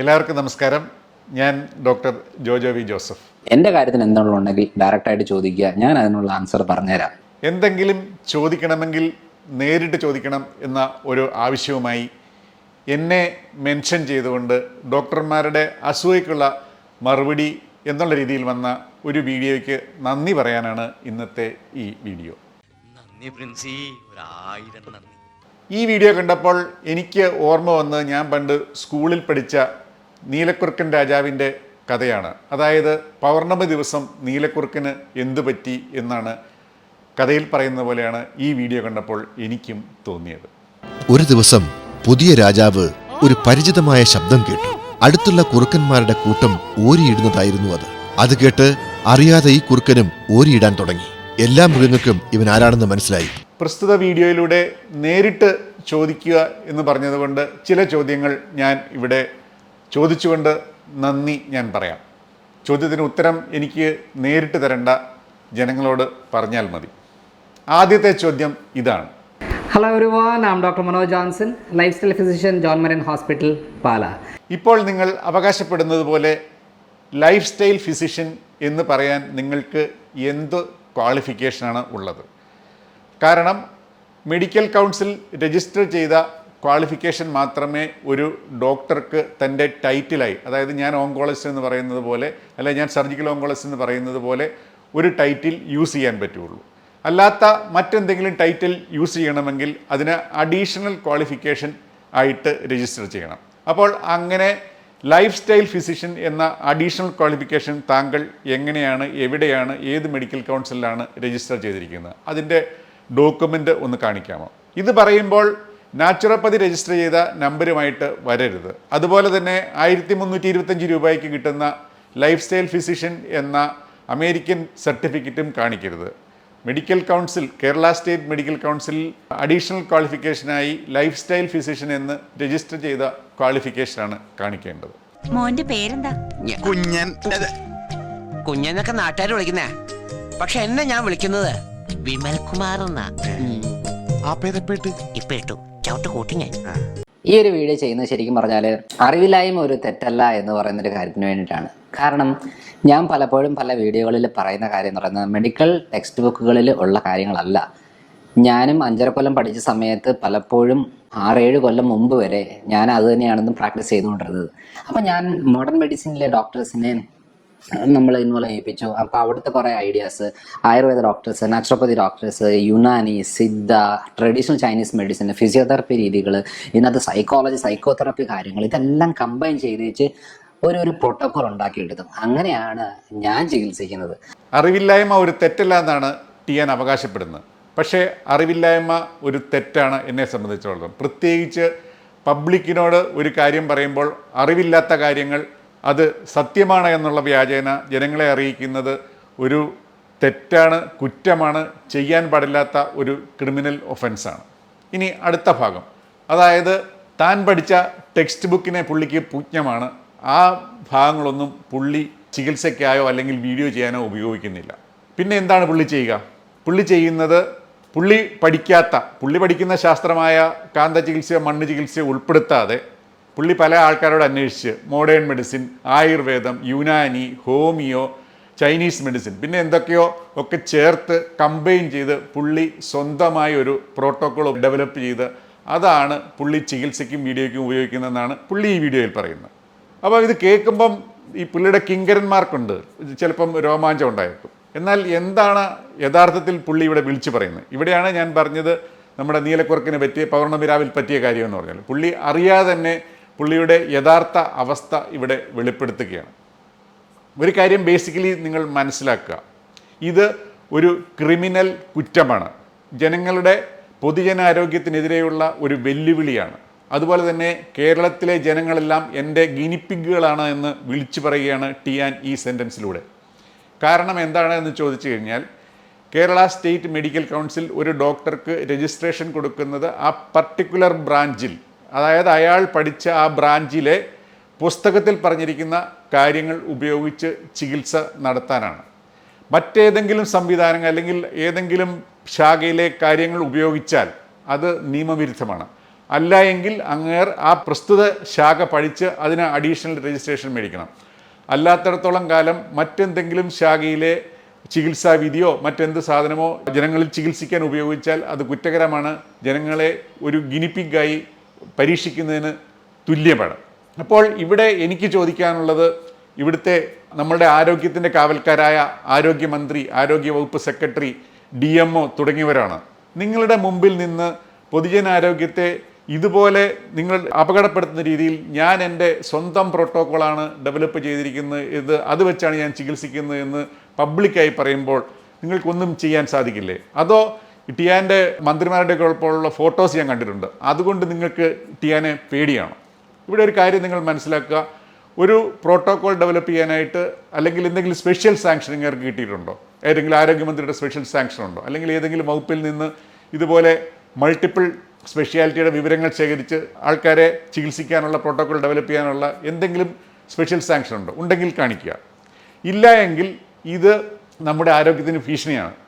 എല്ലാവർക്കും നമസ്കാരം. ഞാൻ ഡോക്ടർ ജോജോ വി ജോസഫ്. എന്റെ കാര്യത്തിന് എന്താണല്ലോ ഉണ്ടെങ്കിൽ ഡയറക്റ്റായിട്ട് ചോദിക്കുക. ഞാൻ അതിനുള്ള ആൻസർ പറഞ്ഞുതരാം. എന്തെങ്കിലും ചോദിക്കണമെങ്കിൽ നേരിട്ട് ചോദിക്കണം എന്ന ഒരു ആവശ്യവുമായി എന്നെ മെൻഷൻ ചെയ്തുകൊണ്ട് ഡോക്ടർമാരുടെ അസൂയക്കുള്ള മറുപടി എന്നുള്ള രീതിയിൽ വന്ന ഒരു വീഡിയോയ്ക്ക് നന്ദി പറയാനാണ് ഇന്നത്തെ ഈ വീഡിയോ. നന്ദി പ്രിൻസി. ഒരായിരം നന്ദി. ഈ വീഡിയോ കണ്ടപ്പോൾ എനിക്ക് ഓർമ്മ വന്ന് ഞാൻ പണ്ട് സ്കൂളിൽ പഠിച്ച നീലക്കുറുക്കൻ രാജാവിന്റെ കഥയാണ്. അതായത് പൗർണമി ദിവസം നീലക്കുറുക്കന് എന്തു പറ്റി എന്നാണ് കഥയിൽ പറയുന്ന പോലെയാണ് ഈ വീഡിയോ കണ്ടപ്പോൾ എനിക്കും തോന്നിയത്. ഒരു ദിവസം പുതിയ രാജാവ് ഒരു പരിചിതമായ ശബ്ദം കേട്ടു. അടുത്തുള്ള കുറുക്കന്മാരുടെ കൂട്ടം ഓരിയിടുന്നതായിരുന്നു അത്. അത് കേട്ട് അറിയാതെ ഈ കുറുക്കനും ഓരിയിടാൻ തുടങ്ങി. എല്ലാ മൃഗങ്ങൾക്കും ഇവൻ ആരാണെന്ന് മനസ്സിലായി. പ്രസ്തുത വീഡിയോയിലൂടെ നേരിട്ട് ചോദിക്കുക എന്ന് പറഞ്ഞതുകൊണ്ട് ചില ചോദ്യങ്ങൾ ഞാൻ ഇവിടെ ചോദിച്ചുകൊണ്ട് നന്ദി ഞാൻ പറയാം. ചോദ്യത്തിന് ഉത്തരം എനിക്ക് നേരിട്ട് തരേണ്ട ജനങ്ങളോട് പറഞ്ഞാൽ മതി. ആദ്യത്തെ ചോദ്യം ഇതാണ്. Hello everyone, doctor Manoj Johnson life lifestyle physician, John Maran hospital Pala ഇപ്പോൾ നിങ്ങൾ അവകാശപ്പെടുന്നത് പോലെ ലൈഫ് സ്റ്റൈൽ ഫിസിഷ്യൻ എന്ന് പറയാൻ നിങ്ങൾക്ക് എന്ത് ക്വാളിഫിക്കേഷനാണ് ഉള്ളത്? കാരണം മെഡിക്കൽ കൗൺസിൽ രജിസ്റ്റർ ചെയ്ത ക്വാളിഫിക്കേഷൻ മാത്രമേ ഒരു ഡോക്ടർക്ക് തന്റെ ടൈറ്റിലായി അതായത് ഞാൻ ഓങ്കോളജിസ്റ്റ് എന്ന് പറയുന്നത് പോലെ അല്ലെ ഞാൻ സർജിക്കൽ ഓങ്കോളജിസ്റ്റ് എന്ന് പറയുന്നത് പോലെ ഒരു ടൈറ്റിൽ യൂസ് ചെയ്യാൻ പറ്റുള്ളൂ. അല്ലാത്ത മറ്റെന്തെങ്കിലും ടൈറ്റിൽ യൂസ് ചെയ്യണമെങ്കിൽ അതിന് അഡീഷണൽ ക്വാളിഫിക്കേഷൻ ആയിട്ട് രജിസ്റ്റർ ചെയ്യണം. അപ്പോൾ അങ്ങനെ ലൈഫ് സ്റ്റൈൽ ഫിസിഷ്യൻ എന്ന അഡീഷണൽ ക്വാളിഫിക്കേഷൻ താങ്കൾ എങ്ങനെയാണ് എവിടെയാണ് ഏത് മെഡിക്കൽ കൗൺസിലാണ് രജിസ്റ്റർ ചെയ്തിരിക്കുന്നത്? അതിന്റെ ഡോക്യുമെന്റ് ഒന്ന് കാണിക്കാമോ? ഇത് പറയുമ്പോൾ നാച്ചുറോപ്പതി രജിസ്റ്റർ ചെയ്ത നമ്പരുമായിട്ട് വരരുത്. അതുപോലെ തന്നെ ആയിരത്തി മുന്നൂറ്റി ഇരുപത്തഞ്ച് രൂപയ്ക്ക് കിട്ടുന്ന ലൈഫ് സ്റ്റൈൽ ഫിസിഷ്യൻ എന്ന അമേരിക്കൻ സർട്ടിഫിക്കറ്റും കാണിക്കരുത്. Medical council Kerala state medical council additional ക്വാളിഫിക്കേഷനായി lifestyle physician എന്ന് രജിസ്റ്റർ ചെയ്ത ക്വാളിഫിക്കേഷനാണ് കാണിക്കേണ്ടത്. മോന്റെ പേരെന്താ? കുഞ്ഞൻ. കുഞ്ഞെന്നൊക്കെ നാട്ടുകാർ വിളിക്കുന്നേ. പക്ഷെ എന്നെ ഞാൻ വിളിക്കുന്നത് വിമൽ കുമാർ എന്നാ ആ പേരപ്പേട്ട് ഇപ്പൊ ഇട്ടു. ചവിട്ട് കൂട്ടി ഞാൻ. ഈ ഒരു വീഡിയോ ചെയ്യുന്നത് ശരിക്കും പറഞ്ഞാൽ അറിവില്ലായ്മ ഒരു തെറ്റല്ല എന്ന് പറയുന്ന ഒരു കാര്യത്തിന് വേണ്ടിയിട്ടാണ്. കാരണം ഞാൻ പലപ്പോഴും പല വീഡിയോകളിൽ പറയുന്ന കാര്യം എന്ന് പറയുന്നത് മെഡിക്കൽ ടെക്സ്റ്റ് ബുക്കുകളിൽ ഉള്ള കാര്യങ്ങളല്ല. ഞാനും അഞ്ചര കൊല്ലം പഠിച്ച സമയത്ത് പലപ്പോഴും ആറേഴ് കൊല്ലം മുമ്പ് വരെ ഞാൻ അത് തന്നെയാണെന്ന് പ്രാക്ടീസ് ചെയ്തുകൊണ്ടിരുന്നത്. അപ്പം ഞാൻ മോഡേൺ മെഡിസിനിലെ ഡോക്ടേഴ്സിനെ നമ്മൾ ഇൻവോൾവ് ചെയ്യിപ്പിച്ചു. അപ്പോൾ അവിടുത്തെ കുറേ ideas Ayurveda doctors naturopathy doctors Unani Siddha traditional Chinese medicine physiotherapy രീതികൾ ഇന്നത്തെ സൈക്കോളജി സൈക്കോതെറപ്പി കാര്യങ്ങൾ ഇതെല്ലാം കമ്പൈൻ ചെയ്ത് വെച്ച് ഒരു ഒരു പ്രോട്ടോകോൾ ഉണ്ടാക്കിയെടുത്തു അങ്ങനെയാണ് ഞാൻ ചികിത്സിക്കുന്നത്. അറിവില്ലായ്മ ഒരു തെറ്റല്ല എന്നാണ് ടി എൻ അവകാശപ്പെടുന്നത്. പക്ഷേ അറിവില്ലായ്മ ഒരു തെറ്റാണ് എന്നെ സംബന്ധിച്ചിടത്തോളം. പ്രത്യേകിച്ച് പബ്ലിക്കിനോട് ഒരു കാര്യം പറയുമ്പോൾ അറിവില്ലാത്ത കാര്യങ്ങൾ അത് സത്യമാണ് എന്നുള്ള വ്യാജേന ജനങ്ങളെ അറിയിക്കുന്നത് ഒരു തെറ്റാണ് കുറ്റമാണ് ചെയ്യാൻ പാടില്ലാത്ത ഒരു ക്രിമിനൽ ഒഫൻസാണ്. ഇനി അടുത്ത ഭാഗം. അതായത് താൻ പഠിച്ച ടെക്സ്റ്റ് ബുക്കിനെ പുള്ളിക്ക് പൂജ്ഞമാണ് ആ ഭാഗങ്ങളൊന്നും പുള്ളി ചികിത്സയ്ക്കായോ അല്ലെങ്കിൽ വീഡിയോ ചെയ്യാനോ ഉപയോഗിക്കുന്നില്ല. പിന്നെ എന്താണ് പുള്ളി ചെയ്യുക? പുള്ളി ചെയ്യുന്നത് പുള്ളി പഠിക്കാത്ത പുള്ളി പഠിക്കുന്ന ശാസ്ത്രമായ കാന്ത ചികിത്സയോ മണ്ണ് ചികിത്സയോ ഉൾപ്പെടുത്താതെ പുള്ളി പല ആൾക്കാരോട് അന്വേഷിച്ച് മോഡേൺ മെഡിസിൻ ആയുർവേദം യുനാനി ഹോമിയോ ചൈനീസ് മെഡിസിൻ പിന്നെ എന്തൊക്കെയോ ഒക്കെ ചേർത്ത് കമ്പൈൻ ചെയ്ത് പുള്ളി സ്വന്തമായി ഒരു പ്രോട്ടോക്കോൾ ഡെവലപ്പ് ചെയ്ത് അതാണ് പുള്ളി ചികിത്സയ്ക്കും വീഡിയോയ്ക്കും ഉപയോഗിക്കുന്നതെന്നാണ് പുള്ളി ഈ വീഡിയോയിൽ പറയുന്നത്. അപ്പോൾ ഇത് കേൾക്കുമ്പം ഈ പുള്ളിയുടെ കിങ്കരന്മാർക്കുണ്ട്. ചിലപ്പം രോമാഞ്ചം ഉണ്ടായേക്കും. എന്നാൽ എന്താണ് യഥാർത്ഥത്തിൽ പുള്ളി ഇവിടെ വിളിച്ചു പറയുന്നത്? ഇവിടെയാണ് ഞാൻ പറഞ്ഞത് നമ്മുടെ നീലക്കുറക്കിനെ പറ്റിയ പൗർണമിരാവിൽ പറ്റിയ കാര്യമെന്ന് പറഞ്ഞാൽ പുള്ളി അറിയാതെ തന്നെ പുള്ളിയുടെ യഥാർത്ഥ അവസ്ഥ ഇവിടെ വെളിപ്പെടുത്തുകയാണ്. ഒരു കാര്യം ബേസിക്കലി നിങ്ങൾ മനസ്സിലാക്കുക. ഇത് ഒരു ക്രിമിനൽ കുറ്റമാണ്. ജനങ്ങളുടെ പൊതുജനാരോഗ്യത്തിനെതിരെയുള്ള ഒരു വെല്ലുവിളിയാണ്. അതുപോലെ തന്നെ കേരളത്തിലെ ജനങ്ങളെല്ലാം എന്റെ ഗിനിപ്പിഗുകളാണ് എന്ന് വിളിച്ചു പറയുകയാണ് ടിയാൻ ഈ സെന്റൻസിലൂടെ കാരണം എന്താണെന്ന് ചോദിച്ചു കഴിഞ്ഞാൽ കേരള സ്റ്റേറ്റ് മെഡിക്കൽ കൗൺസിൽ ഒരു ഡോക്ടർക്ക് രജിസ്ട്രേഷൻ കൊടുക്കുന്നത് ആ പർട്ടിക്കുലർ ബ്രാഞ്ചിൽ അതായത് അയാൾ പഠിച്ച ആ ബ്രാഞ്ചിലെ പുസ്തകത്തിൽ പറഞ്ഞിരിക്കുന്ന കാര്യങ്ങൾ ഉപയോഗിച്ച് ചികിത്സ നടത്താനാണ്. മറ്റേതെങ്കിലും സംവിധാനങ്ങൾ അല്ലെങ്കിൽ ഏതെങ്കിലും ശാഖയിലെ കാര്യങ്ങൾ ഉപയോഗിച്ചാൽ അത് നിയമവിരുദ്ധമാണ്. അല്ല എങ്കിൽ അങ്ങേർ ആ പ്രസ്തുത ശാഖ പഠിച്ച് അതിന് അഡീഷണൽ രജിസ്ട്രേഷൻ മേടിക്കണം. അല്ലാത്തിടത്തോളം കാലം മറ്റെന്തെങ്കിലും ശാഖയിലെ ചികിത്സാ വിധിയോ മറ്റെന്ത് സാധനമോ ജനങ്ങളിൽ ചികിത്സിക്കാൻ ഉപയോഗിച്ചാൽ അത് കുറ്റകരമാണ്. ജനങ്ങളെ ഒരു ഗിനിപ്പിക്കായി പരീക്ഷിക്കുന്നതിന് തുല്യമാണ്. അപ്പോൾ ഇവിടെ എനിക്ക് ചോദിക്കാനുള്ളത് ഇവിടുത്തെ നമ്മളുടെ ആരോഗ്യത്തിന്റെ കാവൽക്കാരായ ആരോഗ്യമന്ത്രി ആരോഗ്യ വകുപ്പ് സെക്രട്ടറി ഡി എം ഒ തുടങ്ങിയവരാണ്. നിങ്ങളുടെ മുമ്പിൽ നിന്ന് പൊതുജനാരോഗ്യത്തെ ഇതുപോലെ നിങ്ങൾ അപകടപ്പെടുത്തുന്ന രീതിയിൽ ഞാൻ എന്റെ സ്വന്തം പ്രോട്ടോക്കോളാണ് ഡെവലപ്പ് ചെയ്തിരിക്കുന്നത് ഇത് അത് വെച്ചാണ് ഞാൻ ചികിത്സിക്കുന്നത് എന്ന് പബ്ലിക്കായി പറയുമ്പോൾ നിങ്ങൾക്കൊന്നും ചെയ്യാൻ സാധിക്കില്ലേ? അതോ ടിയാന്റെ മന്ത്രിമാരുടെ കുഴപ്പമുള്ള ഫോട്ടോസ് ഞാൻ കണ്ടിട്ടുണ്ട്. അതുകൊണ്ട് നിങ്ങൾക്ക് ടിയാനെ പേടിയാണ്. ഇവിടെ ഒരു കാര്യം നിങ്ങൾ മനസ്സിലാക്കുക. ഒരു പ്രോട്ടോകോൾ ഡെവലപ്പ് ചെയ്യാനായിട്ട് അല്ലെങ്കിൽ എന്തെങ്കിലും സ്പെഷ്യൽ സാങ്ഷൻ നിങ്ങൾക്ക് കിട്ടിയിട്ടുണ്ടോ? ഏതെങ്കിലും ആരോഗ്യമന്ത്രിയുടെ സ്പെഷ്യൽ സാങ്ഷൻ ഉണ്ടോ? അല്ലെങ്കിൽ ഏതെങ്കിലും വകുപ്പിൽ നിന്ന് ഇതുപോലെ മൾട്ടിപ്പിൾ സ്പെഷ്യാലിറ്റിയുടെ വിവരങ്ങൾ ശേഖരിച്ച് ആൾക്കാരെ ചികിത്സിക്കാനുള്ള പ്രോട്ടോകോൾ ഡെവലപ്പ് ചെയ്യാനുള്ള എന്തെങ്കിലും സ്പെഷ്യൽ സാങ്ഷൻ ഉണ്ടോ? ഉണ്ടെങ്കിൽ കാണിക്കുക. ഇല്ല എങ്കിൽ ഇത് നമ്മുടെ ആരോഗ്യത്തിന് ഭീഷണിയാണ്.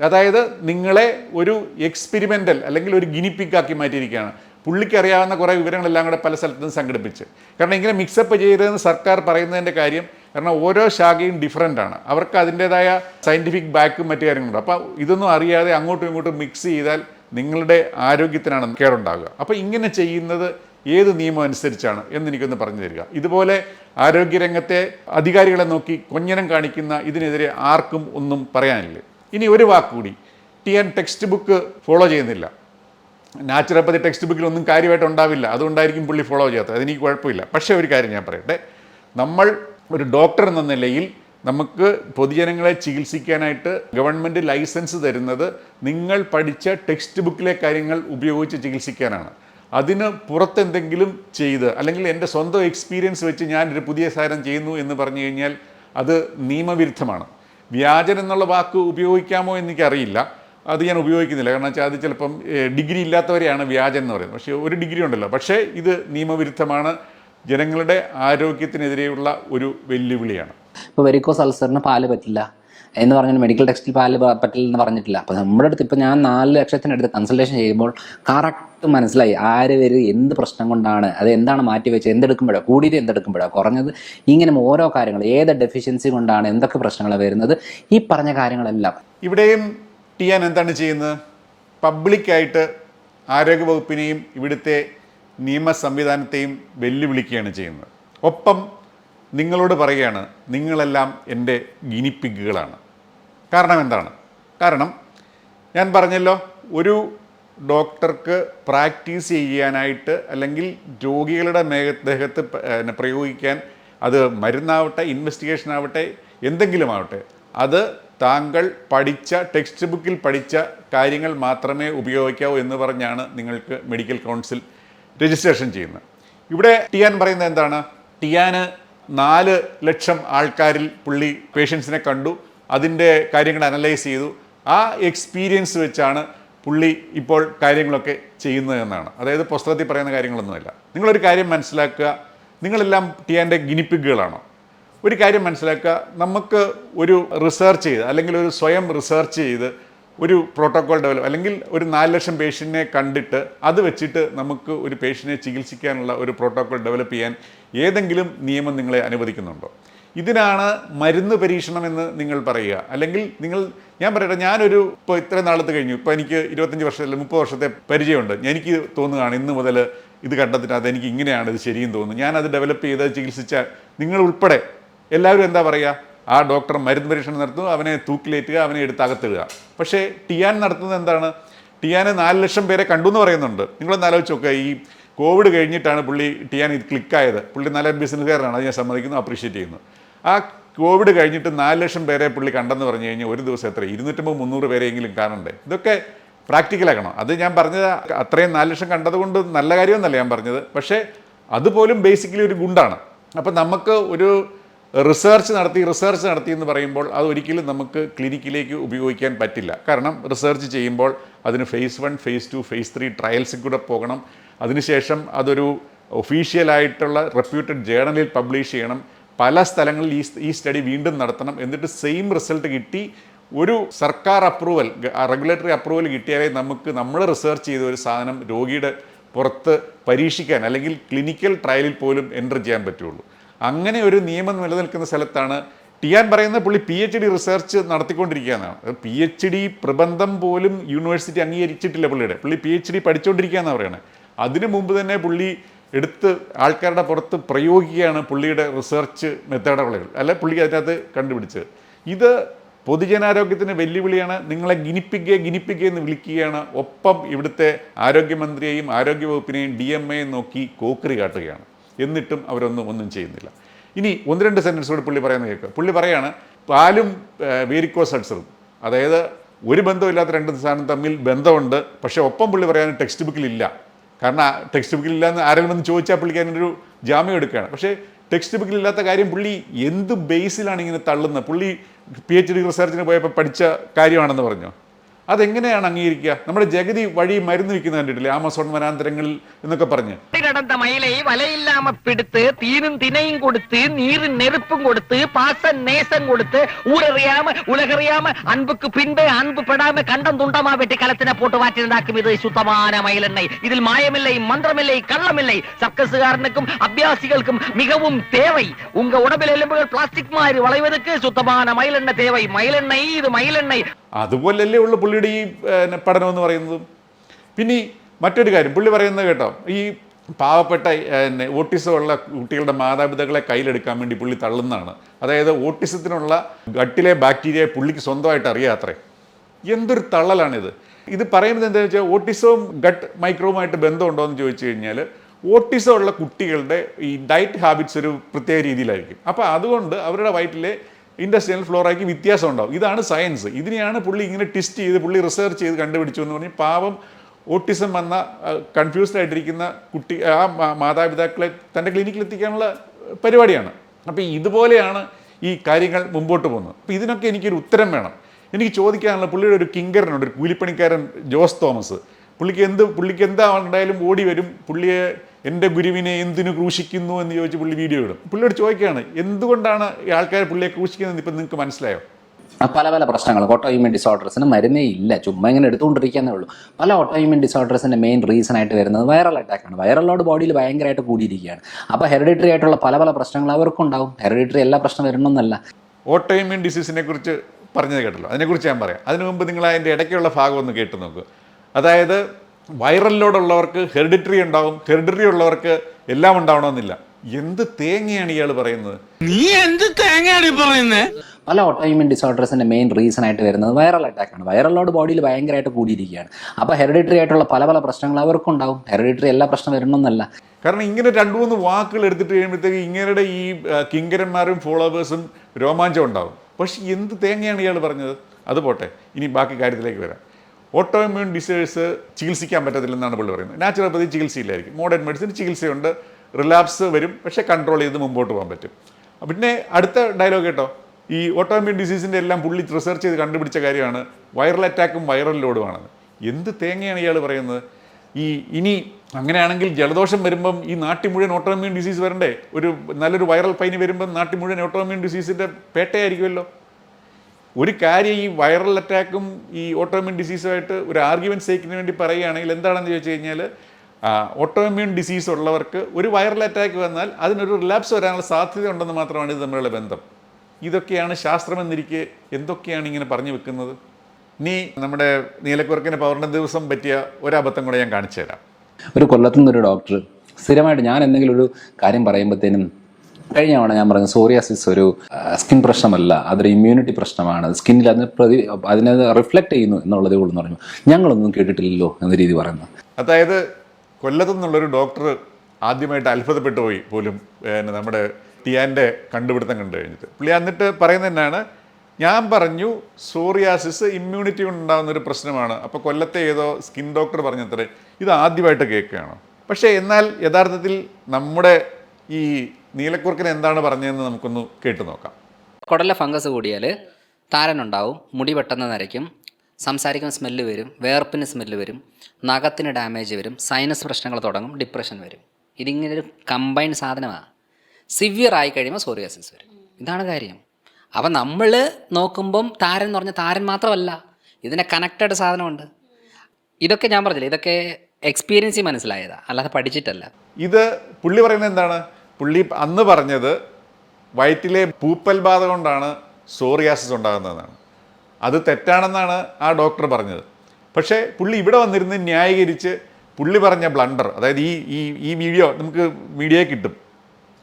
അതായത് നിങ്ങളെ ഒരു എക്സ്പെരിമെന്റൽ അല്ലെങ്കിൽ ഒരു ഗിനിപ്പിക്കാക്കി മാറ്റിയിരിക്കുകയാണ്. പുള്ളിക്ക് അറിയാവുന്ന കുറേ വിവരങ്ങളെല്ലാം കൂടെ പല സ്ഥലത്തും സംഘടിപ്പിച്ച്. കാരണം ഇങ്ങനെ മിക്സപ്പ് ചെയ്തതെന്ന് സർക്കാർ പറയുന്നതിന്റെ കാര്യം കാരണം ഓരോ ശാഖയും ഡിഫറന്റ് ആണ്. അവർക്ക് അതിന്റേതായ സയന്റിഫിക് ബാക്കും മറ്റു കാര്യങ്ങളുണ്ട്. അപ്പോൾ ഇതൊന്നും അറിയാതെ അങ്ങോട്ടും ഇങ്ങോട്ടും മിക്സ് ചെയ്താൽ നിങ്ങളുടെ ആരോഗ്യത്തിനാണ് കേടുണ്ടാകുക അപ്പോൾ ഇങ്ങനെ ചെയ്യുന്നത് ഏത് നിയമം അനുസരിച്ചാണ് എന്ന് എനിക്കൊന്ന് പറഞ്ഞു തരിക. ഇതുപോലെ ആരോഗ്യരംഗത്തെ അധികാരികളെ നോക്കി കൊഞ്ഞനം കാണിക്കുന്ന ഇതിനെതിരെ ആർക്കും ഒന്നും പറയാനില്ല? ഇനി ഒരു വാക്കുകൂടി T N text book follow ചെയ്യുന്നില്ല. നാച്ചുറോപ്പതി ടെക്സ്റ്റ് ബുക്കിൽ ഒന്നും കാര്യമായിട്ട് ഉണ്ടാവില്ല. അതുകൊണ്ടായിരിക്കും പുള്ളി ഫോളോ ചെയ്യാത്തത്. അതെനിക്ക് കുഴപ്പമില്ല. പക്ഷേ ഒരു കാര്യം ഞാൻ പറയട്ടെ. നമ്മൾ ഒരു ഡോക്ടർ എന്ന നിലയിൽ നമുക്ക് പൊതുജനങ്ങളെ ചികിത്സിക്കാനായിട്ട് ഗവൺമെന്റ് ലൈസൻസ് തരുന്നത് നിങ്ങൾ പഠിച്ച ടെക്സ്റ്റ് ബുക്കിലെ കാര്യങ്ങൾ ഉപയോഗിച്ച് ചികിത്സിക്കാനാണ്. അതിന് പുറത്തെന്തെങ്കിലും ചെയ്ത് അല്ലെങ്കിൽ എന്റെ സ്വന്തം എക്സ്പീരിയൻസ് വെച്ച് ഞാനൊരു പുതിയ സാധനം ചെയ്യുന്നു എന്ന് പറഞ്ഞു കഴിഞ്ഞാൽ അത് നിയമവിരുദ്ധമാണ്. വ്യാജൻ എന്നുള്ള വാക്ക് ഉപയോഗിക്കാമോ എന്നെനിക്കറിയില്ല. അത് ഞാൻ ഉപയോഗിക്കുന്നില്ല. കാരണം വെച്ചാൽ അത് ചിലപ്പം ഡിഗ്രി ഇല്ലാത്തവരെയാണ് വ്യാജൻ എന്ന് പറയുന്നത്. പക്ഷേ ഒരു ഡിഗ്രി ഉണ്ടല്ലോ. പക്ഷേ ഇത് നിയമവിരുദ്ധമാണ്. ജനങ്ങളുടെ ആരോഗ്യത്തിനെതിരെയുള്ള ഒരു വെല്ലുവിളിയാണ്. ഇപ്പോൾ വെരിക്കോസ് അൾസറിന് പാൽ പറ്റില്ല. എന്ന് പറഞ്ഞാൽ മെഡിക്കൽ ടെക്സ്റ്റിൽ പാൽ പറ്റില്ല എന്ന് പറഞ്ഞിട്ടില്ല. അപ്പോൾ നമ്മുടെ അടുത്ത് ഇപ്പോൾ ഞാൻ നാല് ലക്ഷത്തിനടുത്ത് കൺസൾട്ടേഷൻ ചെയ്യുമ്പോൾ കറക്റ്റ് മനസ്സിലായി. ആര് വരെ എന്ത് പ്രശ്നം കൊണ്ടാണ് അത് എന്താണ് മാറ്റി വെച്ചത് എന്തെടുക്കുമ്പോഴോ കൂടിയിട്ട് എന്തെടുക്കുമ്പോഴോ കുറഞ്ഞത് ഇങ്ങനെ ഓരോ കാര്യങ്ങൾ ഏത് ഡെഫിഷ്യൻസി കൊണ്ടാണ് എന്തൊക്കെ പ്രശ്നങ്ങൾ വരുന്നത് ഈ പറഞ്ഞ കാര്യങ്ങളെല്ലാം. ഇവിടെയും ടിയാൻ എന്താണ് ചെയ്യുന്നത്? പബ്ലിക്കായിട്ട് ആരോഗ്യവകുപ്പിനെയും ഇവിടുത്തെ നിയമ സംവിധാനത്തെയും വെല്ലുവിളിക്കുകയാണ് ചെയ്യുന്നത്. ഒപ്പം നിങ്ങളോട് പറയുകയാണ് നിങ്ങളെല്ലാം എന്റെ ഗിനിപ്പിക്കുകളാണ് കാരണം എന്താണ്? കാരണം ഞാൻ പറഞ്ഞല്ലോ ഒരു ഡോക്ടർക്ക് പ്രാക്ടീസ് ചെയ്യാനായിട്ട് അല്ലെങ്കിൽ രോഗികളുടെ മേഘ പ്രയോഗിക്കാൻ അത് മരുന്നാവട്ടെ ഇൻവെസ്റ്റിഗേഷൻ ആവട്ടെ എന്തെങ്കിലും ആവട്ടെ അത് താങ്കൾ പഠിച്ച ടെക്സ്റ്റ് ബുക്കിൽ പഠിച്ച കാര്യങ്ങൾ മാത്രമേ ഉപയോഗിക്കാവൂ എന്ന് പറഞ്ഞാണ് നിങ്ങൾക്ക് മെഡിക്കൽ കൗൺസിൽ രജിസ്ട്രേഷൻ ചെയ്യുന്നത്. ഇവിടെ ടിയാൻ പറയുന്നത് എന്താണ്? ടിയാന് നാല് ലക്ഷം ആൾക്കാരിൽ പുള്ളി പേഷ്യൻസിനെ കണ്ടു. അതിന്റെ കാര്യങ്ങൾ അനലൈസ് ചെയ്തു. ആ എക്സ്പീരിയൻസ് വെച്ചാണ് പുള്ളി ഇപ്പോൾ കാര്യങ്ങളൊക്കെ ചെയ്യുന്നത് എന്നാണ്. അതായത് പുസ്തകത്തിൽ പറയുന്ന കാര്യങ്ങളൊന്നുമല്ല. നിങ്ങളൊരു കാര്യം മനസ്സിലാക്കുക. നിങ്ങളെല്ലാം ടിയാന്റെ ഗിനിപ്പിക്കുകളാണോ ഒരു കാര്യം മനസ്സിലാക്കുക. നമുക്ക് ഒരു റിസർച്ച് ചെയ്ത് അല്ലെങ്കിൽ ഒരു സ്വയം റിസർച്ച് ചെയ്ത് ഒരു പ്രോട്ടോക്കോൾ ഡെവലപ്പ് അല്ലെങ്കിൽ ഒരു നാല് ലക്ഷം പേഷ്യന്റിനെ കണ്ടിട്ട് അത് വെച്ചിട്ട് നമുക്ക് ഒരു പേഷ്യന്റിനെ ചികിത്സിക്കാനുള്ള ഒരു പ്രോട്ടോക്കോൾ ഡെവലപ്പ് ചെയ്യാൻ ഏതെങ്കിലും നിയമം നിങ്ങളെ അനുവദിക്കുന്നുണ്ടോ? ഇതിനാണ് മരുന്ന് പരീക്ഷണം എന്ന് നിങ്ങൾ പറയുക. അല്ലെങ്കിൽ നിങ്ങൾ ഞാൻ പറയട്ടെ ഞാനൊരു ഇപ്പോൾ ഇത്രയും നാളത്ത് കഴിഞ്ഞു. ഇപ്പോൾ എനിക്ക് ഇരുപത്തഞ്ച് വർഷത്തിൽ മുപ്പത് വർഷത്തെ പരിചയമുണ്ട്. എനിക്ക് തോന്നുകയാണ് ഇന്ന് മുതൽ ഇത് കണ്ടതിനകത്ത് അതെനിക്ക് ഇങ്ങനെയാണ് ഇത് ശരിയും തോന്നുന്നു. ഞാനത് ഡെവലപ്പ് ചെയ്ത് ചികിത്സിച്ചാൽ നിങ്ങൾ ഉൾപ്പെടെ എല്ലാവരും എന്താ പറയുക? ആ ഡോക്ടർ മരുന്ന് പരീക്ഷണം നടത്തുന്നു അവനെ തൂക്കിലേറ്റുക അവനെ എടുത്ത് അകത്തിടുക. പക്ഷേ ടിയാൻ നടത്തുന്നത് എന്താണ്? ടിയാന് നാല് ലക്ഷം പേരെ കണ്ടു എന്ന് പറയുന്നുണ്ട്. നിങ്ങളൊന്ന് ആലോചിച്ച് നോക്കുക. ഈ കോവിഡ് കഴിഞ്ഞിട്ടാണ് പുള്ളി ടിയാൻ ഇത് ക്ലിക്കായത്. പുള്ളി നല്ല ബിസിനസ്സുകാരനാണ് അത് ഞാൻ സമ്മതിക്കുന്നു അപ്രീഷിയേറ്റ് ചെയ്യുന്നു. ആ കോവിഡ് കഴിഞ്ഞിട്ട് നാല് ലക്ഷം പേരെ പുള്ളി കണ്ടെന്ന് പറഞ്ഞു കഴിഞ്ഞാൽ ഒരു ദിവസം എത്ര? ഇരുന്നൂറ്റമ്പത് മുന്നൂറ് പേരെയെങ്കിലും കാണണ്ടേ? ഇതൊക്കെ പ്രാക്ടിക്കലാക്കണം അത് ഞാൻ പറഞ്ഞത് അത്രയും നാല് ലക്ഷം കണ്ടതുകൊണ്ട് നല്ല കാര്യമെന്നല്ല ഞാൻ പറഞ്ഞത്. പക്ഷേ അതുപോലും ബേസിക്കലി ഒരു ഗുണ്ടാണ്. അപ്പം നമുക്ക് ഒരു റിസർച്ച് നടത്തി റിസർച്ച് നടത്തി എന്ന് പറയുമ്പോൾ അത് ഒരിക്കലും നമുക്ക് ക്ലിനിക്കിലേക്ക് ഉപയോഗിക്കാൻ പറ്റില്ല. കാരണം റിസർച്ച് ചെയ്യുമ്പോൾ അതിന് phase one phase two phase three ട്രയൽസിൽ കൂടെ പോകണം. അതിനുശേഷം അതൊരു ഒഫീഷ്യലായിട്ടുള്ള റെപ്യൂട്ടഡ് ജേണലിൽ പബ്ലിഷ് ചെയ്യണം. പല സ്ഥലങ്ങളിൽ ഈ ഈ സ്റ്റഡി വീണ്ടും നടത്തണം. എന്നിട്ട് സെയിം റിസൾട്ട് കിട്ടി. ഒരു സർക്കാർ അപ്രൂവൽ റെഗുലേറ്ററി അപ്രൂവൽ കിട്ടിയാലേ നമുക്ക് നമ്മൾ റിസർച്ച് ചെയ്ത ഒരു സാധനം രോഗിയുടെ പുറത്ത് പരീക്ഷിക്കാൻ അല്ലെങ്കിൽ ക്ലിനിക്കൽ ട്രയലിൽ പോലും എന്റർ ചെയ്യാൻ പറ്റുള്ളൂ. അങ്ങനെ ഒരു നിയമം നിലനിൽക്കുന്ന സ്ഥലത്താണ് ടിയാൻ പറയുന്ന പുള്ളി പി എച്ച് ഡി റിസർച്ച് നടത്തിക്കൊണ്ടിരിക്കുകയെന്നാണ്. പി എച്ച് ഡി പ്രബന്ധം പോലും യൂണിവേഴ്സിറ്റി അംഗീകരിച്ചിട്ടില്ല പുള്ളിയുടെ. പുള്ളി പി എച്ച് ഡി പഠിച്ചുകൊണ്ടിരിക്കുകയെന്നാണ് പറയണത് അതിനു മുമ്പ് തന്നെ പുള്ളി എടുത്ത് ആൾക്കാരുടെ പുറത്ത് പ്രയോഗിക്കുകയാണ് പുള്ളിയുടെ റിസർച്ച് മെത്തേഡുകൾ. അല്ല? പുള്ളി അതിനകത്ത് കണ്ടുപിടിച്ചത്. ഇത് പൊതുജനാരോഗ്യത്തിന് വെല്ലുവിളിയാണ്. നിങ്ങളെ ഗിനിപ്പിക്കുക ഗിനിപ്പിക്കുക എന്ന് വിളിക്കുകയാണ്. ഒപ്പം ഇവിടുത്തെ ആരോഗ്യമന്ത്രിയെയും ആരോഗ്യവകുപ്പിനെയും ഡി എം എയും നോക്കി കോക്കറി കാട്ടുകയാണ്. എന്നിട്ടും അവരൊന്നും ഒന്നും ചെയ്യുന്നില്ല. ഇനി ഒന്ന് രണ്ട് സെന്റൻസ് കൂടി പുള്ളി പറയുന്നത് കേൾക്കുക. പുള്ളി പറയാണ് പാലും വേരിക്കോസ് അൾസറും അതായത് ഒരു ബന്ധമില്ലാത്ത രണ്ട് സാധനം തമ്മിൽ ബന്ധമുണ്ട്. പക്ഷേ ഒപ്പം പുള്ളി പറയാൻ ടെക്സ്റ്റ് ബുക്കിലില്ല കാരണം ടെക്സ്റ്റ് ബുക്കിൽ ഇല്ലാന്ന് ആരെങ്കിലും വന്ന് ചോദിച്ചാൽ പുള്ളിക്ക് ജാമ്യം എടുക്കുകയാണ്. പക്ഷേ ടെക്സ്റ്റ് ബുക്കിൽ ഇല്ലാത്ത കാര്യം പുള്ളി എന്ത് ബേസിലാണ് ഇങ്ങനെ തള്ളുന്നത്? പുള്ളി പി എച്ച് ഡി റിസർച്ചിന് പോയപ്പോൾ പഠിച്ച കാര്യമാണെന്ന് പറഞ്ഞു? അതെങ്ങനെയാണ് അംഗീകരിക്കുക നമ്മുടെ ജഗതി വഴി മരുന്ന് വിൽക്കുന്നത് കണ്ടിട്ടില്ലേ ആമസോൺ വനാന്തരങ്ങളിൽ എന്നൊക്കെ പറഞ്ഞ് கிடந்த மயிலை வலையில்லாம பிடித்து தீனும் தினையும் கொடுத்து நீரின் நெருப்பும் கொடுத்து பாச நேசம் கொடுத்து ஊரறியாம உலகறியாம அன்புக்கு பின்பு அன்பு படாம கண்டம் துண்டமா வெட்டி களத்தின போட்டு வாற்றிருந்தாக்கும் இது சுத்தமான மயிலெண்ணெய் இதில் மாயமில்லை மந்திரமில்லை கள்ளமில்லை சர்க்கஸுகாரனுக்கும் அபியாசிகளுக்கும் மிகவும் தேவை உங்க உடம்பில் எலும்புகள் பிளாஸ்டிக் மாதிரி வளைவதற்கு சுத்தமான மயிலெண்ணெய் தேவை மயிலெண்ணெய் இது மயிலெண்ணெய் അതുപോലല്ലേ ഉള്ളു പുള്ളിയുടെ ഈ പഠനം എന്ന് പറയുന്നതും. പിന്നെ മറ്റൊരു കാര്യം പുള്ളി പറയുന്നത് കേട്ടോ ഈ പാവപ്പെട്ട ഓട്ടിസമുള്ള കുട്ടികളുടെ മാതാപിതാക്കളെ കയ്യിലെടുക്കാൻ വേണ്ടി പുള്ളി തള്ളുന്നതാണ്. അതായത് ഓട്ടിസത്തിനുള്ള ഗട്ടിലെ ബാക്ടീരിയ പുള്ളിക്ക് സ്വന്തമായിട്ട് അറിയാത്രേ. എന്തൊരു തള്ളലാണിത്. ഇത് പറയുന്നത് എന്താണെന്ന് വെച്ചാൽ ഓട്ടിസവും ഗട്ട് മൈക്രോവുമായിട്ട് ബന്ധമുണ്ടോ എന്ന് ചോദിച്ചു കഴിഞ്ഞാൽ ഓട്ടിസം ഉള്ള കുട്ടികളുടെ ഈ ഡയറ്റ് ഹാബിറ്റ്സ് ഒരു പ്രത്യേക രീതിയിലായിരിക്കും. അപ്പോൾ അതുകൊണ്ട് അവരുടെ വയറ്റിലെ ഇൻഡസ്ട്രിയൽ ഫ്ലോറയ്ക്ക് വ്യത്യാസം ഉണ്ടാവും. ഇതാണ് സയൻസ് ഇതിനെയാണ് പുള്ളി ഇങ്ങനെ ടെസ്റ്റ് ചെയ്ത് പുള്ളി റിസർച്ച് ചെയ്ത് കണ്ടുപിടിച്ചു എന്ന് പറഞ്ഞ് പാവം ഓട്ടിസം വന്ന കൺഫ്യൂസ്ഡ് ആയിട്ടിരിക്കുന്ന കുട്ടി ആ മാതാപിതാക്കളെ തന്റെ ക്ലിനിക്കിൽ എത്തിക്കാനുള്ള പരിപാടിയാണ്. അപ്പോൾ ഇതുപോലെയാണ് ഈ കാര്യങ്ങൾ മുമ്പോട്ട് പോകുന്നത്. അപ്പോൾ ഇതിനൊക്കെ എനിക്കൊരു ഉത്തരം വേണം. എനിക്ക് ചോദിക്കാനുള്ള പുള്ളിയുടെ ഒരു കിങ്കറിനുണ്ട് ഒരു കൂലിപ്പണിക്കാരൻ ജോസ് തോമസ്. പുള്ളിക്ക് എന്ത് പുള്ളിക്ക് എന്താ ഉണ്ടായാലും ഓടി വരും. പുള്ളിയെ എന്റെ ഗുരുവിനെ എന്തിനു ക്രൂശിക്കുന്നു എന്ന് ചോദിച്ച് പുള്ളി വീഡിയോ ഇടും. പുള്ളിയോട് ചോദിക്കുകയാണ് എന്തുകൊണ്ടാണ് ഈ ആൾക്കാർ പുള്ളിയെ ക്രൂശിക്കുന്നത് ഇപ്പം നിങ്ങൾക്ക് മനസ്സിലായോ? പല പല പ്രശ്നങ്ങൾ. ഓട്ടോയിമ്യൂൺ ഡിസോർഡേഴ്സിന് മരുന്നേ ഇല്ല ചുമ്മാ ഇങ്ങനെ എടുത്തുകൊണ്ടിരിക്കുന്നേ ഉള്ളൂ. പല ഓട്ടോയിമ്യൂൺ ഡിസോർഡേഴ്സിന്റെ മെയിൻ റീസൺ ആയിട്ട് വരുന്നത് വൈറൽ അറ്റാക്കാണ് വൈറലോട് ലോഡ് ബോഡിയിൽ ഭയങ്കരമായിട്ട് കൂടിയിരിക്കുകയാണ്. അപ്പോൾ ഹെറിഡിറ്ററി ആയിട്ടുള്ള പല പല പ്രശ്നങ്ങൾ അവർക്കും ഉണ്ടാവും ഹെറിഡിറ്ററി എല്ലാ പ്രശ്നം വരണമെന്നല്ല. ഓട്ടോയിമ്യൂൺ ഡിസീസിനെ കുറിച്ച് പറഞ്ഞത് കേട്ടല്ലോ. അതിനെക്കുറിച്ച് ഞാൻ പറയാം. അതിനു മുമ്പ് നിങ്ങൾ അതിന്റെ ഇടയ്ക്കുള്ള ഭാഗം ഒന്ന് കേട്ടു നോക്കുക അതായത് വൈറൽ ലോഡുള്ളവർക്ക് ഹെറിഡിറ്ററി ഉണ്ടാവും ഹെറിഡിറ്ററി ഉള്ളവർക്ക് എല്ലാം ഉണ്ടാവണമെന്നില്ല. എന്ത് തേങ്ങയാണ് ഇയാൾ പറയുന്നത്? നീ എന്ത് തേങ്ങയാണ് പറയുന്നത് പല ഓട്ടോയിമ്യൂൺ ഡിസോർഡേഴ്സിന്റെ മെയിൻ റീസൺ ആയിട്ട് വരുന്നത് വൈറൽ അറ്റാക്കാണ് വൈറൽ ലോഡ് ബോഡിയിൽ ഭയങ്കരമായിട്ട് കൂടിയിരിക്കുകയാണ്. അപ്പോൾ ഹെറിഡിറ്ററി ആയിട്ടുള്ള പല പല പ്രശ്നങ്ങൾ അവർക്കും ഉണ്ടാവും. ഹെറിഡിറ്ററി എല്ലാ പ്രശ്നം വരണമെന്നല്ല. കാരണം ഇങ്ങനെ രണ്ട് മൂന്ന് വാക്കുകൾ എടുത്തിട്ട് കഴിയുമ്പോഴത്തേക്ക് ഇങ്ങനെയുടെ ഈ കിങ്കരന്മാരും ഫോളോവേഴ്സും രോമാഞ്ചം ഉണ്ടാവും. പക്ഷെ എന്ത് തേങ്ങയാണ് ഇയാൾ പറഞ്ഞത്? അത് പോട്ടെ. ഇനി ബാക്കി കാര്യത്തിലേക്ക് വരാം. ഓട്ടോഇമ്യൂൺ ഡിസേഴ്സ് ചികിത്സിക്കാൻ പറ്റത്തില്ലെന്നാണ് പുള്ളി പറയുന്നത്. നാച്ചുറോപ്പതി ചികിത്സയില്ലായിരിക്കും. മോഡേൺ മെഡിസിൻ ചികിത്സയുണ്ട്. റിലാപ്സ് വരും. പക്ഷേ കൺട്രോൾ ചെയ്ത് മുമ്പോട്ട് പോകാൻ പറ്റും. പിന്നെ അടുത്ത ഡയലോഗ് കേട്ടോ. ഈ ഓട്ടോ ഇമ്മ്യൂൺ ഡിസീസിന്റെ എല്ലാം പുള്ളി റിസർച്ച് ചെയ്ത് കണ്ടുപിടിച്ച കാര്യമാണ് വൈറൽ അറ്റാക്കും വൈറൽ ലോഡുമാണെന്ന് എന്ത് തേങ്ങയാണ് ഇയാൾ പറയുന്നത്? ഈ ഇനി അങ്ങനെയാണെങ്കിൽ ജലദോഷം വരുമ്പം ഈ നാട്ടിൽ മുഴുവൻ ഇമ്മ്യൂൺ ഡിസീസ് വരണ്ടേ? ഒരു നല്ലൊരു വൈറൽ പനി വരുമ്പം നാട്ടിൽ മുഴുവൻ ഓട്ടോമ്യൂൺ ഡിസീസിന്റെ പേട്ടയായിരിക്കുമല്ലോ. ഒരു കാര്യം ഈ വൈറൽ അറ്റാക്കും ഈ ഓട്ടോമ്യൂൺ ഡിസീസുമായിട്ട് ഒരു ആർഗ്യുമെന്റ് സേക്കിന് വേണ്ടി പറയുകയാണെങ്കിൽ എന്താണെന്ന് ചോദിച്ചു കഴിഞ്ഞാൽ ഓട്ടോമ്യൂൺ ഡിസീസ് ഉള്ളവർക്ക് ഒരു വൈറൽ അറ്റാക്ക് വന്നാൽ അതിനൊരു റിലാപ്സ് വരാനുള്ള സാധ്യത ഉണ്ടെന്ന് മാത്രമാണ് ഇത് തമ്മിലുള്ള ബന്ധം. ഇതൊക്കെയാണ് ശാസ്ത്രമെന്നിരിക്കെ എന്തൊക്കെയാണ് ഇങ്ങനെ പറഞ്ഞു വെക്കുന്നത്? ഇനി നമ്മുടെ നീലക്കുറക്കിന് പൗർണ ദിവസം പറ്റിയ ഒരബദ്ധം കൂടെ ഞാൻ കാണിച്ചു തരാം. ഒരു കൊല്ലത്തുനിന്നൊരു ഡോക്ടർ സ്ഥിരമായിട്ട് ഞാൻ എന്തെങ്കിലും ഒരു കാര്യം പറയുമ്പോഴത്തേനും കഴിഞ്ഞ തവണ ഞാൻ പറഞ്ഞു സോറിയാസിസ് ഒരു സ്കിൻ പ്രശ്നമല്ല അതൊരു ഇമ്മ്യൂണിറ്റി പ്രശ്നമാണ്. സ്കിന്നിൽ അതിന് പ്രതി അതിനെ റിഫ്ലക്റ്റ് ചെയ്യുന്നു എന്നുള്ളതേ ഉള്ളൂ എന്ന് പറഞ്ഞു. ഞങ്ങളൊന്നും കേട്ടിട്ടില്ലല്ലോ എന്ന രീതി പറയുന്നു. അതായത് കൊല്ലത്തു നിന്നുള്ളൊരു ഡോക്ടർ ആദ്യമായിട്ട് അത്ഭുതപ്പെട്ടു പോയി പോലും പിന്നെ നമ്മുടെ ടിയാന്റെ കണ്ടുപിടുത്തം കണ്ടു കഴിഞ്ഞിട്ട്. പുള്ളി എന്നിട്ട് പറയുന്നത് തന്നെയാണ് ഞാൻ പറഞ്ഞു സോറിയാസിസ് ഇമ്മ്യൂണിറ്റി കൊണ്ടുണ്ടാകുന്ന ഒരു പ്രശ്നമാണ്. അപ്പോൾ കൊല്ലത്തെ ഏതോ സ്കിൻ ഡോക്ടർ പറഞ്ഞത്രേ ഇത് ആദ്യമായിട്ട് കേൾക്കുകയാണ്? പക്ഷേ എന്നാൽ യഥാർത്ഥത്തിൽ നമ്മുടെ ഈ നീലക്കുറുക്കൻ എന്താണ് പറഞ്ഞതെന്ന് നമുക്കൊന്ന് കേട്ടു നോക്കാം. കുടല ഫംഗസ് കൂടിയാൽ താരനുണ്ടാവും മുടി പെട്ടെന്ന് നരയ്ക്കും സംസാരിക്കുന്ന സ്മെല്ല് വരും വേർപ്പിന് സ്മെല്ല് വരും നഖത്തിന് ഡാമേജ് വരും സൈനസ് പ്രശ്നങ്ങൾ തുടങ്ങും ഡിപ്രഷൻ വരും. ഇതിങ്ങനെ ഒരു കമ്പൈൻഡ് സാധനമാണ് സിവിയർ ആയി കഴിയുമ്പോൾ സോറിയാസിസ് വരും. ഇതാണ് കാര്യം. അപ്പം നമ്മൾ നോക്കുമ്പം താരൻ എന്ന് പറഞ്ഞാൽ താരൻ മാത്രമല്ല ഇതിനെ കണക്റ്റഡ് സാധനമുണ്ട്. ഇതൊക്കെ ഞാൻ പറഞ്ഞില്ലേ ഇതൊക്കെ എക്സ്പീരിയൻസ് മനസ്സിലായതാണ് അല്ലാതെ പഠിച്ചിട്ടല്ല. ഇത് പുള്ളി പറയുന്നത് എന്താണ്? പുള്ളി അന്ന് പറഞ്ഞത് വയറ്റിലെ പൂപ്പൽ ബാധ കൊണ്ടാണ് സോറിയാസിസ് ഉണ്ടാകുന്നതെന്നാണ്. അത് തെറ്റാണെന്നാണ് ആ ഡോക്ടർ പറഞ്ഞത്. പക്ഷേ പുള്ളി ഇവിടെ വന്നിരുന്ന് ന്യായീകരിച്ച് പുള്ളി പറഞ്ഞ ബ്ലണ്ടർ അതായത് ഈ ഈ ഈ വീഡിയോ നമുക്ക് മീഡിയയെ കിട്ടും.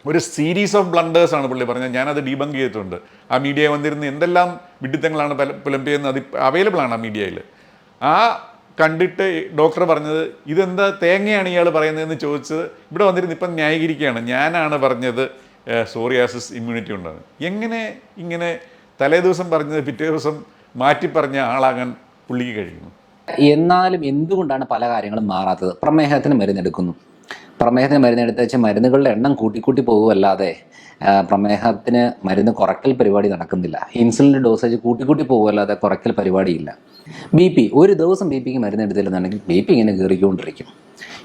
ഒരു സീരീസ് ഓഫ് ബ്ലണ്ടേഴ്സ് ആണ് പുള്ളി പറഞ്ഞത്. ഞാനത് ഡീബങ്ക് ചെയ്തിട്ടുണ്ട്. ആ മീഡിയ വന്നിരുന്ന് എന്തെല്ലാം വിഡിത്തങ്ങളാണ് പല- പുലമ്പിയെന്ന് അത് അവൈലബിൾ ആണ് ആ മീഡിയയിൽ. ആ കണ്ടിട്ട് ഡോക്ടർ പറഞ്ഞത് ഇതെന്താ തേങ്ങയാണ് ഇയാൾ പറയുന്നതെന്ന് ചോദിച്ചത്? ഇവിടെ വന്നിരുന്ന് ഇപ്പം ന്യായീകരിക്കുകയാണ്. ഞാനാണ് പറഞ്ഞത് സോറിയാസിസ് ഇമ്മ്യൂണിറ്റി ഉണ്ടാണ് എങ്ങനെ ഇങ്ങനെ തലേ ദിവസം പറഞ്ഞത് പിറ്റേ ദിവസം മാറ്റി പറഞ്ഞ ആളാകാൻ പുള്ളിക്ക് കഴിയുന്നു? എന്നാലും എന്തുകൊണ്ടാണ് പല കാര്യങ്ങളും മാറാത്തത്? പ്രമേഹത്തിന് മരുന്നെടുക്കുന്നു. പ്രമേഹത്തിന് മരുന്ന് എടുത്ത് വെച്ച് മരുന്നുകളുടെ എണ്ണം കൂട്ടിക്കൂട്ടി പോകുമല്ലാതെ പ്രമേഹത്തിന് മരുന്ന് കുറയ്ക്കൽ പരിപാടി നടക്കുന്നില്ല. ഇൻസുലിന്റെ ഡോസേജ് കൂട്ടിക്കൂട്ടി പോകുമല്ലാതെ കുറയ്ക്കൽ പരിപാടിയില്ല. ബി പി ഒരു ദിവസം ബി പിക്ക് മരുന്ന് എടുത്തില്ലെന്നുണ്ടെങ്കിൽ ബി പി ഇങ്ങനെ കയറിക്കൊണ്ടിരിക്കും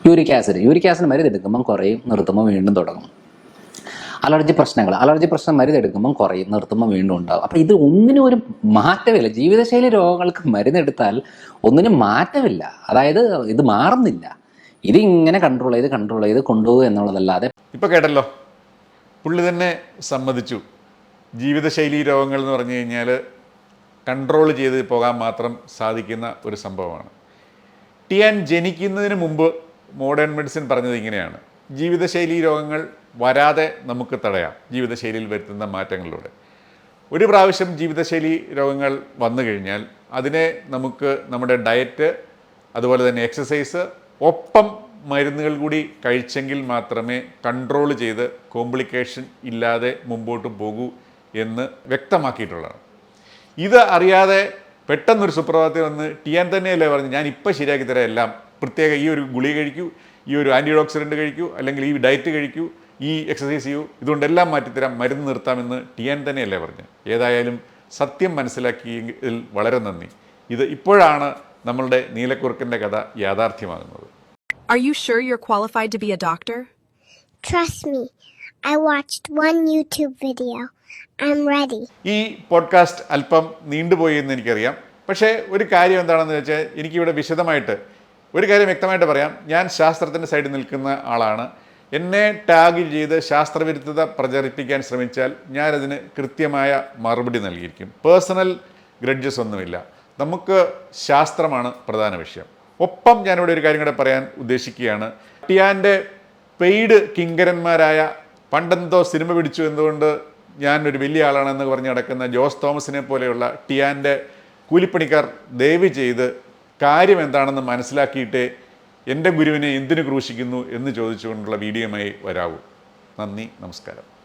യൂരിക് ആസിഡ് യൂരിക് ആസിഡ് മരുന്ന് എടുക്കുമ്പം കുറയും നിർത്തുമ്പോൾ വീണ്ടും തുടങ്ങും. അലർജി പ്രശ്നങ്ങൾ അലർജി പ്രശ്നം മരുന്നെടുക്കുമ്പം കുറയും നിർത്തുമ്പോൾ വീണ്ടും ഉണ്ടാവും. അപ്പം ഇത് ഒന്നിനും ഒരു മാറ്റമില്ല. ജീവിതശൈലി രോഗങ്ങൾക്ക് മരുന്നെടുത്താൽ ഒന്നിനും മാറ്റമില്ല. അതായത് ഇത് മാറുന്നില്ല. ഇത് ഇങ്ങനെ കൺട്രോൾ ചെയ്ത് കൺട്രോൾ ചെയ്ത് കൊണ്ടുപോകുക എന്നുള്ളതല്ലാതെ ഇപ്പോൾ കേട്ടല്ലോ. പുള്ളി തന്നെ സമ്മതിച്ചു. ജീവിതശൈലി രോഗങ്ങൾ എന്ന് പറഞ്ഞു കഴിഞ്ഞാൽ കൺട്രോൾ ചെയ്ത് പോകാൻ മാത്രം സാധിക്കുന്ന ഒരു സംഭവമാണ്. ടിയാൻ ജനിക്കുന്നതിന് മുമ്പ് മോഡേൺ മെഡിസിൻ പറഞ്ഞത് ഇങ്ങനെയാണ്. ജീവിതശൈലി രോഗങ്ങൾ വരാതെ നമുക്ക് തടയാം. ജീവിതശൈലിയിൽ വരുത്തുന്ന മാറ്റങ്ങളിലൂടെ. ഒരു പ്രാവശ്യം ജീവിതശൈലി രോഗങ്ങൾ വന്നു കഴിഞ്ഞാൽ അതിനെ നമുക്ക് നമ്മുടെ ഡയറ്റ് അതുപോലെ തന്നെ എക്സസൈസ് ഒപ്പം മരുന്നുകൾ കൂടി കഴിച്ചെങ്കിൽ മാത്രമേ കൺട്രോൾ ചെയ്ത് കോംപ്ലിക്കേഷൻ ഇല്ലാതെ മുമ്പോട്ട് പോകൂ എന്ന് വ്യക്തമാക്കിയിട്ടുള്ളതാണ് ഇത് അറിയാതെ പെട്ടെന്നൊരു സുപ്രഭാതത്തിൽ വന്ന് ടിയാൻ തന്നെയല്ലേ പറഞ്ഞു ഞാൻ ഇപ്പം ശരിയാക്കി തരാം എല്ലാം. പ്രത്യേക ഈ ഒരു ഗുളിക കഴിക്കൂ ഈ ഒരു ആന്റി ഓക്സിഡന്റ് കഴിക്കൂ അല്ലെങ്കിൽ ഈ ഡയറ്റ് കഴിക്കൂ ഈ എക്സസൈസ് ചെയ്യൂ ഇതുകൊണ്ടെല്ലാം മാറ്റിത്തരാം മരുന്ന് നിർത്താമെന്ന് ടിയാൻ തന്നെയല്ലേ പറഞ്ഞു. ഏതായാലും സത്യം മനസ്സിലാക്കിയതിൽ വളരെ നന്ദി. ഇത് ഇപ്പോഴാണ് നമ്മളുടെ നീലക്കുറുക്കന്റെ കഥ യാഥാർത്ഥ്യമാകുന്നത് Are you sure you're qualified to be a doctor? Trust me, I watched one YouTube video. I'm ready. ഈ പോഡ്കാസ്റ്റ് അല്പം നീണ്ടുപോയി എന്ന് എനിക്കറിയാം പക്ഷേ ഒരു കാര്യം എന്താണെന്ന് വെച്ചാൽ എനിക്കിവിടെ വിശദമായിട്ട് ഒരു കാര്യം വ്യക്തമായിട്ട് പറയാം ഞാൻ ശാസ്ത്രത്തിന്റെ സൈഡിൽ നിൽക്കുന്ന ആളാണ് എന്നെ ടാഗ് ചെയ്ത് ശാസ്ത്രവിരുദ്ധത പ്രചരിപ്പിക്കാൻ ശ്രമിച്ചാൽ ഞാനതിന് കൃത്യമായ മറുപടി നൽകിയിരിക്കും പേഴ്സണൽ ഗ്രഡ്ജസ് ഒന്നുമില്ല നമുക്ക് ശാസ്ത്രമാണ് പ്രധാന വിഷയം. ഒപ്പം ഞാനിവിടെ ഒരു കാര്യം കൂടെ പറയാൻ ഉദ്ദേശിക്കുകയാണ്. ടിയാന്റെ പെയ്ഡ് കിങ്കരന്മാരായ പണ്ടെന്തോ സിനിമ പിടിച്ചു എന്തുകൊണ്ട് ഞാൻ ഒരു വലിയ ആളാണെന്ന് പറഞ്ഞ് നടക്കുന്ന ജോസ് തോമസിനെ പോലെയുള്ള ടിയാന്റെ കൂലിപ്പണിക്കാർ ദയവ് ചെയ്ത് കാര്യം എന്താണെന്ന് മനസ്സിലാക്കിയിട്ട് എന്റെ ഗുരുവിനെ എന്തിനു ക്രൂശിക്കുന്നു എന്ന് ചോദിച്ചുകൊണ്ടുള്ള വീഡിയോയുമായി വരാവൂ. നന്ദി നമസ്കാരം.